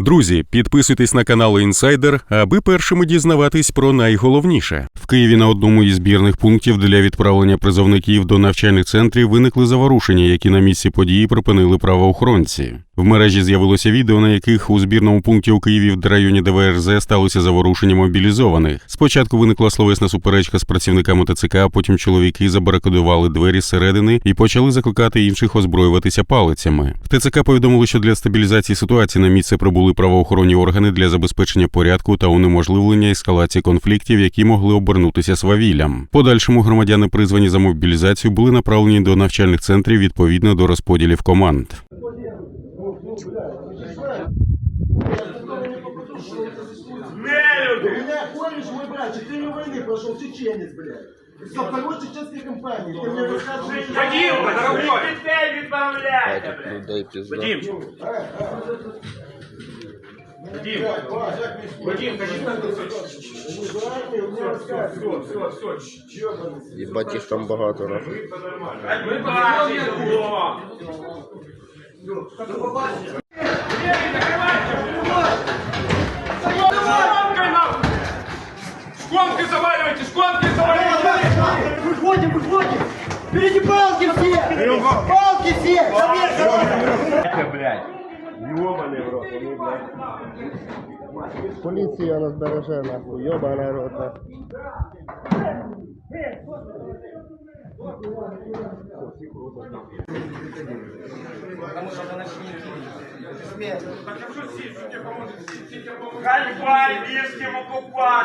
Друзі, підписуйтесь на канал Інсайдер, аби першими дізнаватись про найголовніше. В Києві на одному із збірних пунктів для відправлення призовників до навчальних центрів виникли заворушення, які на місці події припинили правоохоронці. В мережі з'явилося відео, на яких у збірному пункті у Києві в районі ДВРЗ сталося заворушення мобілізованих. Спочатку виникла словесна суперечка з працівниками ТЦК, а потім чоловіки забарикадували двері зсередини і почали закликати інших озброюватися палицями. В ТЦК повідомили, що для стабілізації ситуації на місце прибули правоохоронні органи для забезпечення порядку та унеможливлення ескалації конфліктів, які могли обернутися свавіллям. Подальшому громадяни, призвані за мобілізацію, були направлені до навчальних центрів відповідно до розподілів команд. Не У люди! меня ходишь, мой брат, четыре войны прошел, чеченец, блядь. Со второй чеченской компании. Ты мне рассказываешь. Вадимка, дорогой! Дітей відправляйте, Этих блядь! людей пизда. Вадимчик! Вадим! Вадим, кажи нам все, все, все, все. Ебать їх там багато раз. Ми бачимо! Шконки Выходим, выходим! Впереди палки все! Палки все! Наверх, давай! Поліція нас береже, нахуй, йобана рота. Ганьба львівським окупантам!